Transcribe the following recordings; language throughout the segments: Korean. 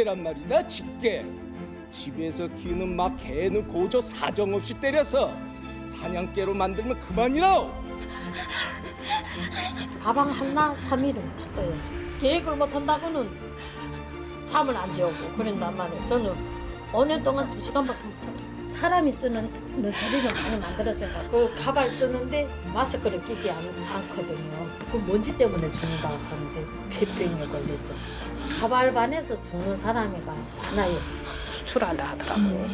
직계란 말이다 직계 집에서 키우는 막 개는 고저 사정없이 때려서 사냥개로 만들면 그만이라오 가방 하나 3일은 다 떠요. 계획을 못 한다고는 잠을 안 재우고 그런단 말이에요. 저는 5년 동안 2시간밖에 못 자요. 사람이 쓰는 눈처리를 많이 만들었으니까 그 가발 뜨는데 마스크를 끼지 않, 않거든요. 그 먼지 때문에 죽는다 하는데 폐병에 걸려서 가발반에서 죽는 사람이가 많아요. 수출한다 하더라고요.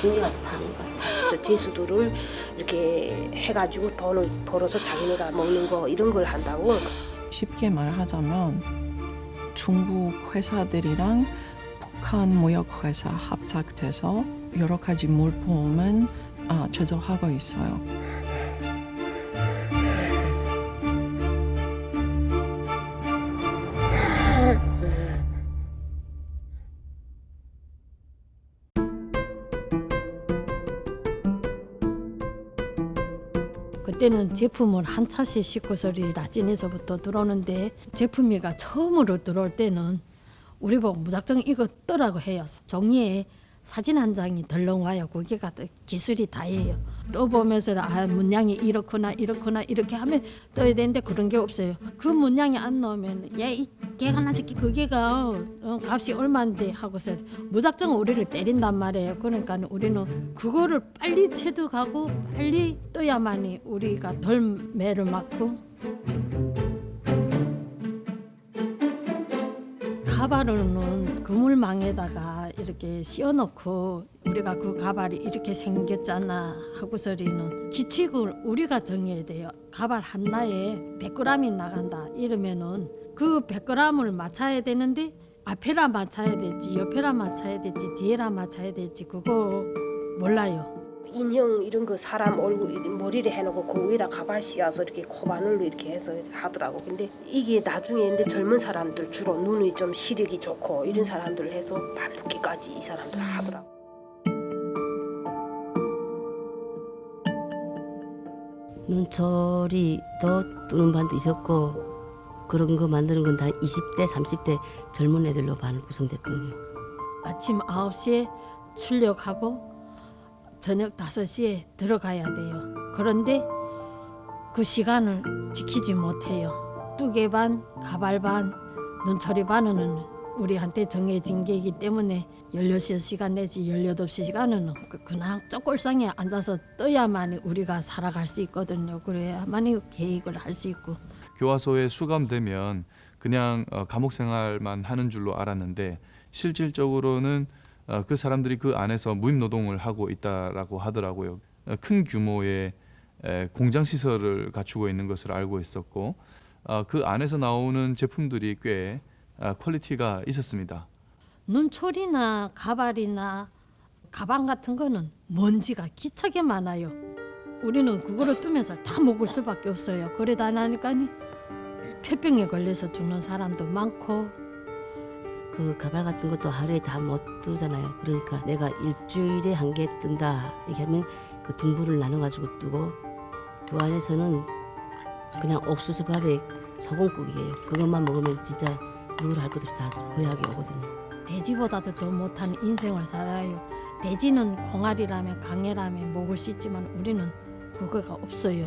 중에 가서 파는 것 같아요. 저 제수도를 이렇게 해가지고 돈을 벌어서 자기네가 먹는 거 이런 걸 한다고. 쉽게 말하자면 중국 회사들이랑 북한 무역 회사 합작돼서 여러 가지 물품은 아, 제조하고 있어요. 그때는 제품을 한 차씩 싣고서리 라진에서부터 들어오는데 제품이가 처음으로 들어올 때는 우리 보고 무작정 이거 떠라고 해요. 종이에 사진 한 장이 덜렁 와요. 거기가 또 기술이 다예요. 떠 보면서 아 문양이 이렇구나 이렇구나 이렇게 하면 떠야 되는데 그런 게 없어요. 그 문양이 안 나오면 야이 개가 나 새끼 그 개가 어, 값이 얼마인데 하고서 무작정 우리를 때린단 말이에요. 그러니까 우리는 그거를 빨리 체득하고 빨리 떠야만이 우리가 덜 매를 맞고 가발은 그물망에다가 이렇게 씌워놓고 우리가 그 가발이 이렇게 생겼잖아 하고서리는 기칙을 우리가 정해야 돼요. 가발 하나에 100g이 나간다 이러면은 그 100g을 맞춰야 되는데 앞에라 맞춰야 될지 옆에라 맞춰야 될지 뒤에라 맞춰야 될지 그거 몰라요. 인형 이런 거 사람 얼굴 머리를 해놓고 그 위에다 가발 씌워서 이렇게 코바늘로 이렇게 해서 하더라고. 근데 이게 나중에 근데 젊은 사람들 주로 눈이 좀 시력이 좋고 이런 사람들 해서 반두기까지 이 사람들 하더라고. 눈철이 더 뜨는 반도 있었고 그런 거 만드는 건 다 20대, 30대 젊은 애들로 반 구성됐거든요. 아침 9시에 출력하고 저녁 5시에 들어가야 돼요. 그런데 그 시간을 지키지 못해요. 뚜개 반, 가발 반, 눈처리 반은 우리한테 정해진 게이기 때문에 16시간 내지 18시간은 그냥 쪼골상에 앉아서 떠야만 우리가 살아갈 수 있거든요. 그래야만 계획을 할 수 있고 교화소에 수감되면 그냥 어, 감옥 생활만 하는 줄로 알았는데 실질적으로는 어, 그 사람들이 그 안에서 무임 노동을 하고 있다라고 하더라고요. 어, 큰 규모의 에, 공장 시설을 갖추고 있는 것을 알고 있었고 어, 그 안에서 나오는 제품들이 꽤 아, 퀄리티가 있었습니다. 눈초리나 가발이나 가방 같은 거는 먼지가 기차게 많아요. 우리는 그거를 뜨면서 다 먹을 수밖에 없어요. 그러다 나니까 폐병에 걸려서 죽는 사람도 많고 그 가발 같은 것도 하루에 다 못 뜨잖아요. 그러니까 내가 일주일에 한 개 뜬다 이렇게 하면 그 등분을 나눠 가지고 뜨고 그 안에서는 그냥 옥수수 밥에 소금국이에요. 그것만 먹으면 진짜 누구를 할 것들이 다 허약이 오거든요. 돼지보다도 더 못한 인생을 살아요. 돼지는 콩알이라면 강해라면 먹을 수 있지만 우리는 그거가 없어요.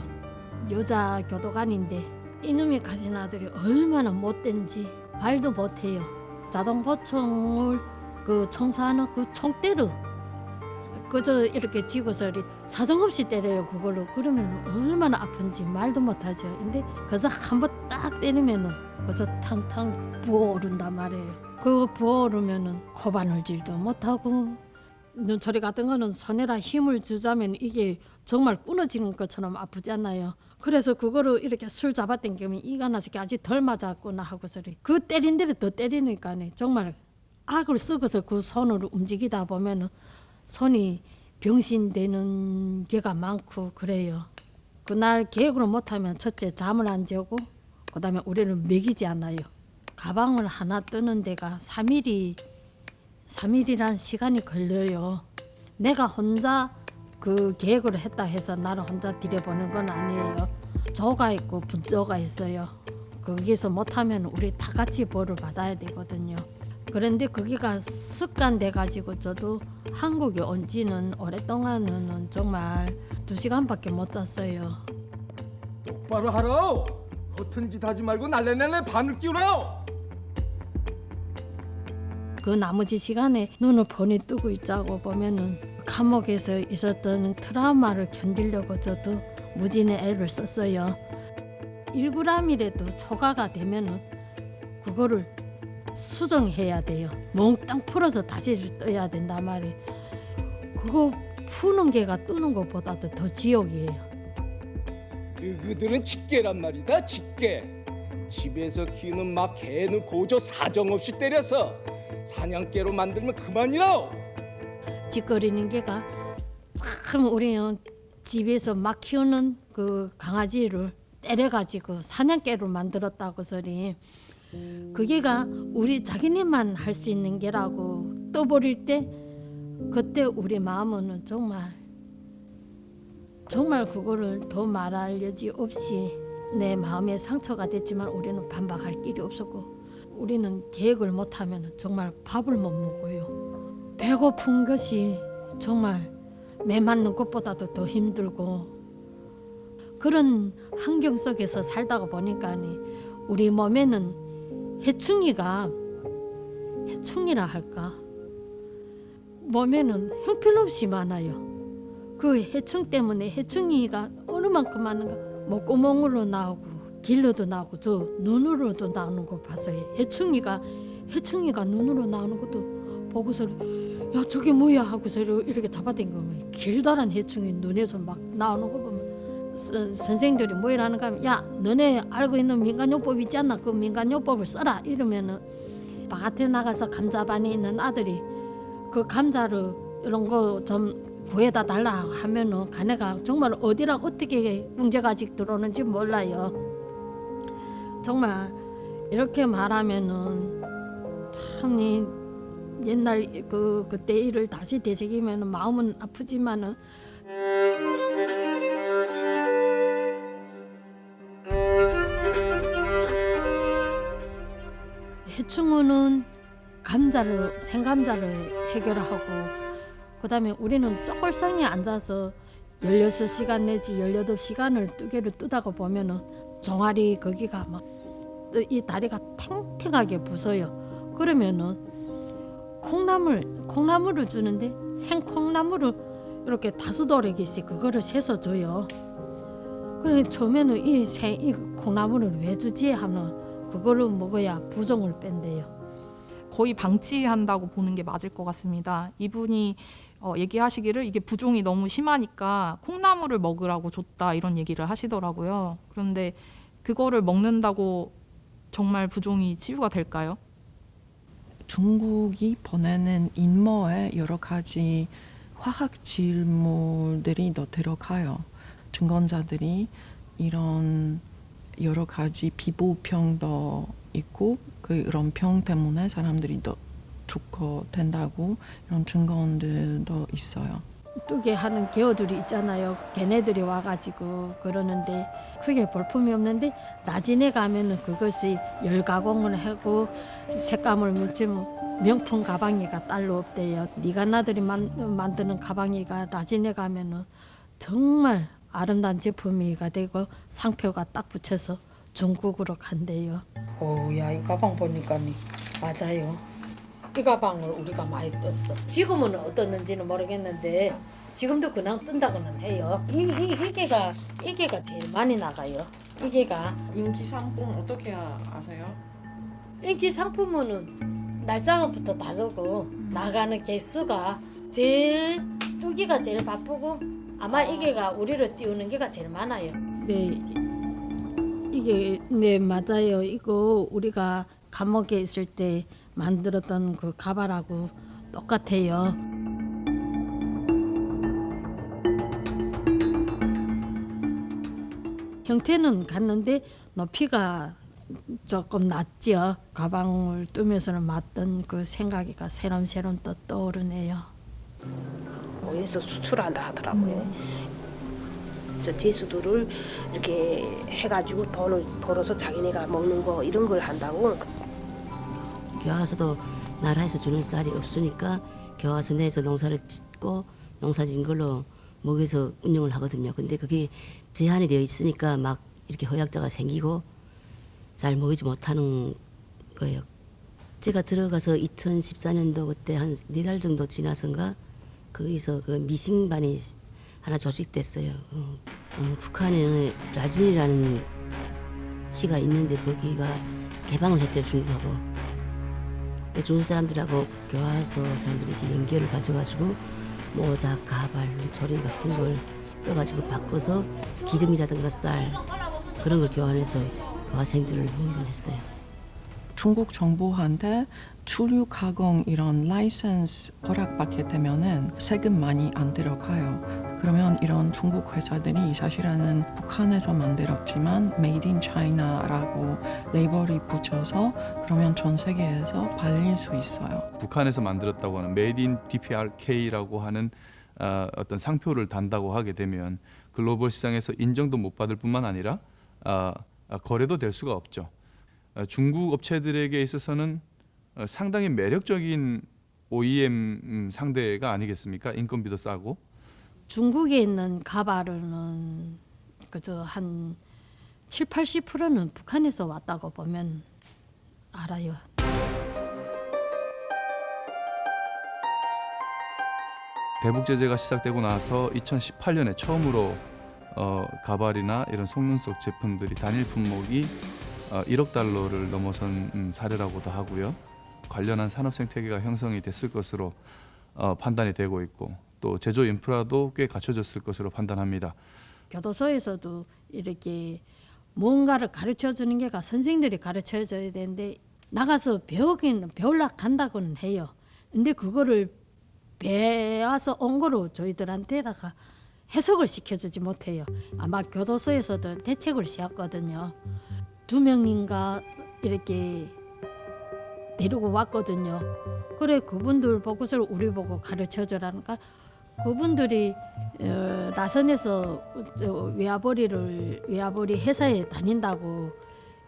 여자 교도관인데 이놈이 가진 아들이 얼마나 못된지 말도 못해요. 자동 보청을 그 청소하는 그 총대로 그저 이렇게 쥐고서 사정없이 때려요 그걸로 그러면 얼마나 아픈지 말도 못하죠. 근데 그저 한번 딱 때리면은 그저 탕탕 부어오른단 말이에요. 그 부어오르면은 코바늘질도 못하고 눈초리 같은 거는 손에다 힘을 주자면 이게 정말 끊어지는 것처럼 아프지 않나요? 그래서 그거를 이렇게 술 잡아당기면 이가 나서 아직 덜 맞았구나 하고서 그 때린 대로 더 때리니까 정말 악을 쓰고서 그 손으로 움직이다 보면은 손이 병신되는 게가 많고 그래요. 그날 계획을 못하면 첫째 잠을 안 자고 그다음에 우리를 먹이지 않아요. 가방을 하나 뜨는 데가 3일이 3일이란 시간이 걸려요. 내가 혼자 그 계획을 했다 해서 나를 혼자 들여보는 건 아니에요. 조가 있고 분조가 있어요. 거기서 못하면 우리 다 같이 벌을 받아야 되거든요. 그런데 그게가 습관돼 가지고 저도 한국에 온 지는 오랫동안은 정말 두 시간밖에 못 잤어요. 똑바로 하라. 허튼 짓 하지 말고 날래날래 바늘 끼우라. 그 나머지 시간에 눈을 뻔히 뜨고 있자고 보면은 감옥에서 있었던 트라우마를 견디려고 저도 무진의 애를 썼어요. 1g이라도 초과가 되면은 그거를 수정해야 돼요. 몽땅 풀어서 다시 떠야 된단 말이에요. 그거 푸는 게가 뜨는 것보다도 더 지옥이에요. 너희들은 직계란 말이다. 직계. 집에서 키우는 막 개는 고저 사정없이 때려서 사냥개로 만들면 그만이라. 짓거리는 게가 참 우리는 집에서 막 키우는 그 강아지를 때려가지고 사냥개로 만들었다고 소리 그게가 우리 자기네만 할 수 있는 게라고 떠버릴 때 그때 우리 마음은 정말 정말 그거를 더 말할 여지 없이 내 마음에 상처가 됐지만 우리는 반박할 길이 없었고 우리는 계획을 못하면 정말 밥을 못 먹어요. 배고픈 것이 정말 매 맞는 것보다도 더 힘들고 그런 환경 속에서 살다가 보니까 우리 몸에는 해충이가 해충이라 할까 몸에는 형편없이 많아요. 그 해충 때문에 해충이가 어느 만큼 많은가 목구멍으로 나오고 길로도 나오고 저 눈으로도 나오는 거 봤어요. 해충이가 해충이가 눈으로 나오는 것도 보고서 야 저게 뭐야? 하고서 이렇게 잡아당기면 길다란 해충이 눈에서 막 나오는 거 보면 서- 선생들이 뭐라는가 하면 야 너네 알고 있는 민간요법 있지 않나? 그 민간요법을 써라. 이러면은 바깥에 나가서 감자반에 있는 아들이 그 감자를 이런 거 좀 구해다 달라 하면은 가네가 정말 어디라 어떻게 문제가 아직 들어오는지 몰라요. 정말 이렇게 말하면은 참이 옛날 그 그때 일을 다시 되새기면 마음은 아프지만은 해충어는 감자를 생감자를 해결하고 그다음에 우리는 쪼골상에 앉아서 16시간 내지 18시간을 뜨개를 뜨다가 보면은 종아리 거기가 막 이 다리가 탱탱하게 부서요. 그러면은 콩나물 콩나물을 주는데 생 콩나물을 이렇게 다수도래기씩 그거를 세서 줘요. 그래 처음에는 이생이 콩나물을 왜 주지 하면 그거를 먹어야 부종을 뺀대요. 거의 방치한다고 보는 게 맞을 것 같습니다. 이분이 어, 얘기하시기를 이게 부종이 너무 심하니까 콩나물을 먹으라고 줬다 이런 얘기를 하시더라고요. 그런데 그거를 먹는다고 정말 부종이 치유가 될까요? 중국이 보내는 인모에 여러 가지 화학 질물들이 더 들어가요. 증권자들이 이런 여러 가지 피부병도 있고 그런 병 때문에 사람들이 더 죽고 된다고 이런 증거들도 있어요. 뜨게 하는 개어들이 있잖아요. 걔네들이 와가지고 그러는데 크게 볼품이 없는데 나진에 가면은 그것이 열 가공을 하고 색감을 묻히면 명품 가방이가 딸로 없대요. 니가 나들이 만, 만드는 가방이가 나진에 가면은 정말 아름다운 제품이가 되고 상표가 딱 붙여서 중국으로 간대요. 오야 이 가방 보니까 맞아요. 이 가방을 우리가 많이 떴어. 지금은 어떻는지는 모르겠는데 지금도 그냥 뜬다고는 해요. 이, 이 이게가 이게가 제일 많이 나가요. 이게가 인기 상품 어떻게 아- 아세요? 인기 상품은 날짜부터 다르고 나가는 개수가 제일 뜨기가 제일 바쁘고 아마 이게가 우리를 띄우는 게가 제일 많아요. 네. 이게 네 맞아요. 이거 우리가 감옥에 있을 때 만들었던 그 가발하고 똑같아요. 형태는 같는데 높이가 조금 낮죠. 가방을 뜨면서는 맞던 그 생각이 가 새롬새롬 또 떠오르네요. 거기서 수출한다 하더라고요. 저 제수들을 이렇게 해가지고 돈을 벌어서 자기네가 먹는 거 이런 걸 한다고 와서도 나라에서 주는 쌀이 없으니까 교화소 내에서 농사를 짓고 농사 짓는 걸로 먹여서 운영을 하거든요. 근데 그게 제한이 되어 있으니까 막 이렇게 허약자가 생기고 잘 먹이지 못하는 거예요. 제가 들어가서 2014년도 그때 한 네 달 정도 지나선가 거기서 그 미싱반이 하나 조직됐어요. 어, 어, 북한에는 라진이라는 시가 있는데 거기가 개방을 했어요 중국하고. 근데 중국 사람들하고 사람들이 이렇게 연결을 가져가지고 모자, 가발, 조리 같은 걸 떠가지고 바꿔서 기름이라든가 쌀 그런 걸 교환해서 교화생들을 훈련했어요. 중국 정부한테 주류 가공 이런 라이센스 허락받게 되면은 세금 많이 안 들어가요. 그러면 이런 중국 회사들이 사실은 북한에서 만들었지만 Made China라고 레이블이 붙여서 그러면 전 세계에서 팔릴 수 있어요. 북한에서 만들었다고 하는 Made DPRK라고 하는 어, 어떤 상표를 단다고 하게 되면 글로벌 시장에서 인정도 못 받을 뿐만 아니라 아, 아, 거래도 될 수가 없죠. 어, 중국 업체들에게 있어서는 어, 상당히 매력적인 OEM 음, 상대가 아니겠습니까? 인건비도 싸고 중국에 있는 가발은 그저 한 7, 80%는 북한에서 왔다고 보면 알아요. 대북 제재가 시작되고 나서 2018년에 처음으로 어, 가발이나 이런 속눈 썹 제품들이 단일 품목이 어, 1억 달러를 넘어선 음, 사례라고도 하고요. 관련한 산업 생태계가 형성이 됐을 것으로 어, 판단이 되고 있고 또 제조 인프라도 꽤 갖춰졌을 것으로 판단합니다. 교도소에서도 이렇게 뭔가를 가르쳐 주는 게가 선생들이 가르쳐 줘야 되는데 나가서 배우기는 배울라 간다고는 해요. 근데 그거를 배워서 온 거로 저희들한테다가 해석을 시켜주지 못해요. 아마 교도소에서도 대책을 세웠거든요. 두 명인가 이렇게 데리고 왔거든요. 그래 그분들 보고서 우리 보고 가르쳐 주라니까 그분들이 어, 라선에서 저 외화벌이를 외화벌이 회사에 다닌다고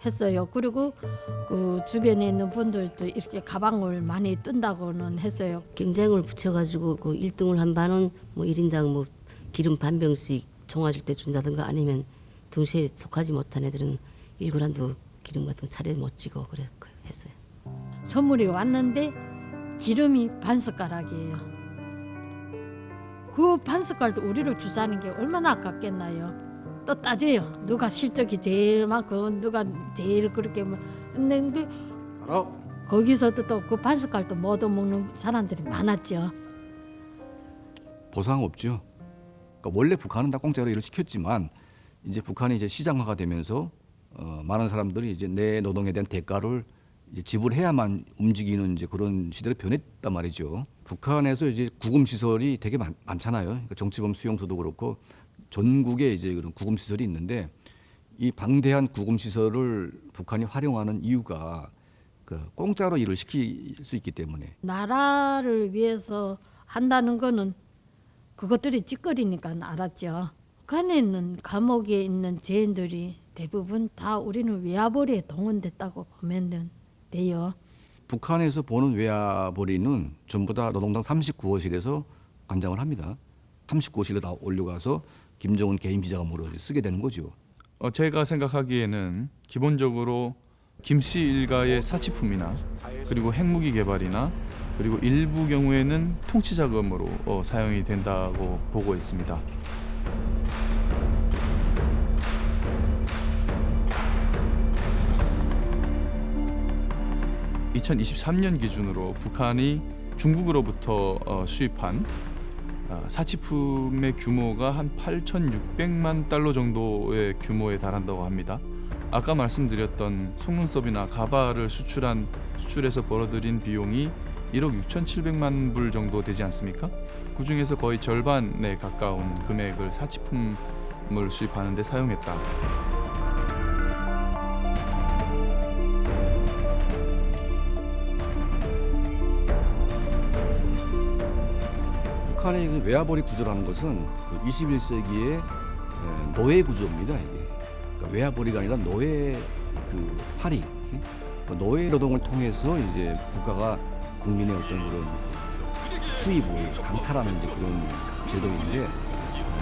했어요. 그리고 그 주변에 있는 분들도 이렇게 가방을 많이 뜬다고는 했어요. 경쟁을 붙여가지고 그 1등을 한 반은 뭐 1인당 뭐 기름 반 병씩 종아줄 때 준다든가 아니면 동시에 속하지 못한 애들은 1g도 기름 같은 거 차례 못 지고 그래 했어요. 선물이 왔는데 기름이 반 숟가락이에요. 그 반 숟갈도 우리를 주자는 게 얼마나 아깝겠나요? 또 따져요. 누가 실적이 제일 많고 누가 제일 그렇게 뭐 근데 그. 거기서도 또 그 반 숟갈도 못 얻어먹는 사람들이 많았죠. 보상 없죠. 그러니까 원래 북한은 다 공짜로 일을 시켰지만 이제 북한이 이제 시장화가 되면서 어, 많은 사람들이 이제 내 노동에 대한 대가를 지불해야만 움직이는 이제 그런 시대로 변했단 말이죠. 북한에서 이제 구금 시설이 되게 많, 많잖아요. 그러니까 정치범 수용소도 그렇고 전국에 이제 그런 구금 시설이 있는데 이 방대한 구금 시설을 북한이 활용하는 이유가 그 공짜로 일을 시킬 수 있기 때문에 나라를 위해서 한다는 거는 그것들이 찌꺼리니까 알았죠. 북한에 있는 감옥에 있는 죄인들이 대부분 다 우리는 외화벌이에 동원됐다고 보면 돼요. 북한에서 보는 외화벌이는 전부 다 노동당 39호실에서 관장을 합니다. 39호실에 다 올려가서 김정은 개인 비자금으로 쓰게 되는 거죠. 어, 제가 생각하기에는 기본적으로 김씨 일가의 사치품이나 그리고 핵무기 개발이나 그리고 일부 경우에는 통치 자금으로 어, 사용이 된다고 보고 있습니다. (2023년) 기준으로 북한이 중국으로부터 어, 수입한 아, 사치품의 규모가 한 8,600만 달러 정도의 규모에 달한다고 합니다. 아까 말씀드렸던 속눈썹이나 가발을 수출한 수출해서 벌어들인 비용이 1억 6,700만 불 정도 되지 않습니까? 그 중에서 거의 절반에 가까운 금액을 사치품을 수입하는 데 사용했다. 북한의 그 외화벌이 구조라는 것은 그 21세기의 노예 구조입니다. 이게 그러니까 외화벌이가 아니라 노예 그 파리 그 노예 노동을 통해서 이제 국가가 국민의 어떤 그런 수입을 강탈하는 이제 그런 제도인데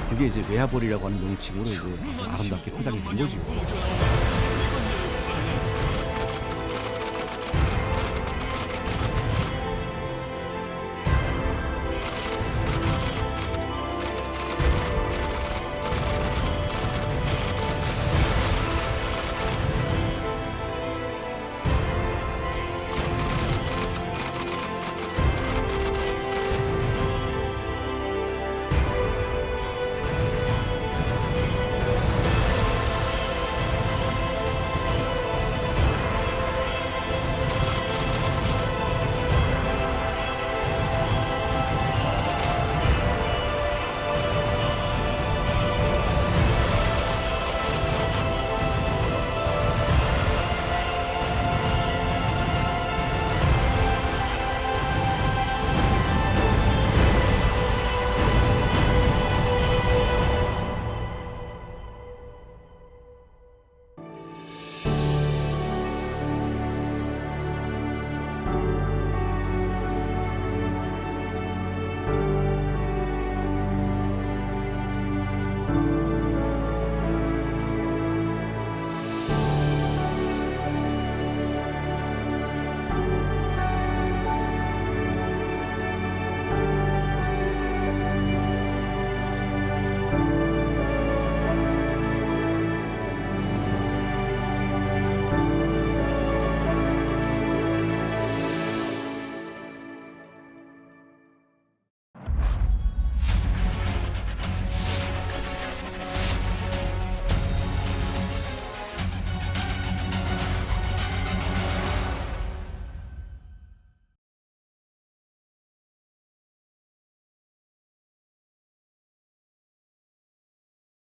그게 이제 외화벌이라고 하는 명칭으로 이제 아름답게 포장이 된 거죠.